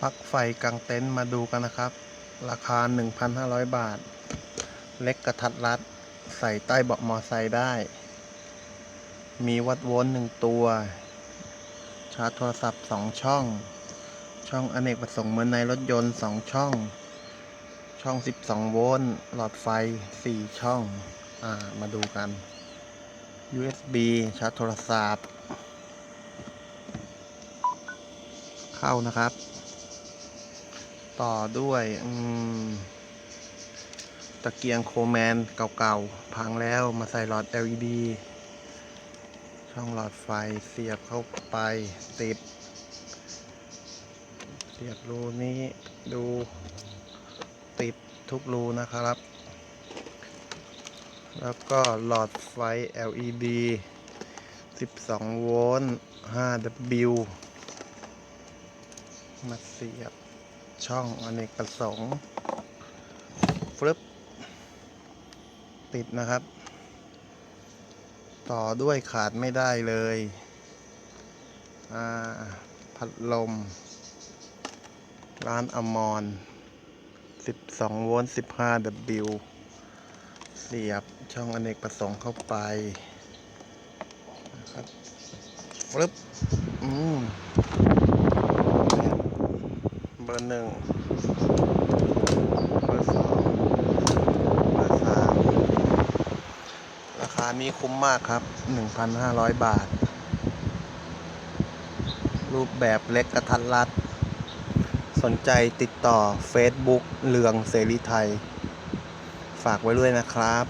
ปลั๊กไฟกลางเต็นท์มาดูกันนะครับ ราคา 1,500 บาท เล็กกระทัดรัด ใส่ใต้เบาะมอไซค์ได้ มีวัดโวลต์หนึ่งตัว ชาร์จโทรศัพท์2ช่อง ช่องอเนกประสงค์เหมือนในรถยนต์2ช่อง ช่อง 12 โวลต์หลอดไฟ 4 ช่อง อ่า มาดูกัน USB ชาร์จโทรศัพท์ เข้านะครับ ต่อด้วยตะเกียงโคแมนเก่าๆ พังแล้วมาใส่หลอด LED ช่องหลอดไฟเสียบเข้าไปติด เสียบรูนี้ดูติดทุกรูนะครับ แล้วก็หลอดไฟ LED 12 โวลต์ 5W มาเสียบ ช่องอเนกประสงค์ฟลึบติดนะครับ ต่อด้วยขาดไม่ได้เลยพัดลม ร้านอมร12 โวลต์ 15W เสียบช่องอเนกประสงค์เข้าไปนะครับฟลึบอืม บอร์หนึ่งเบอร์สองเบอร์สามราคานี้คุ้มมากครับ 1,500 บาท รูปแบบเล็กกระทัดรัด สนใจติดต่อ Facebook เลืองเสรีไทย ฝากไว้ด้วยนะครับ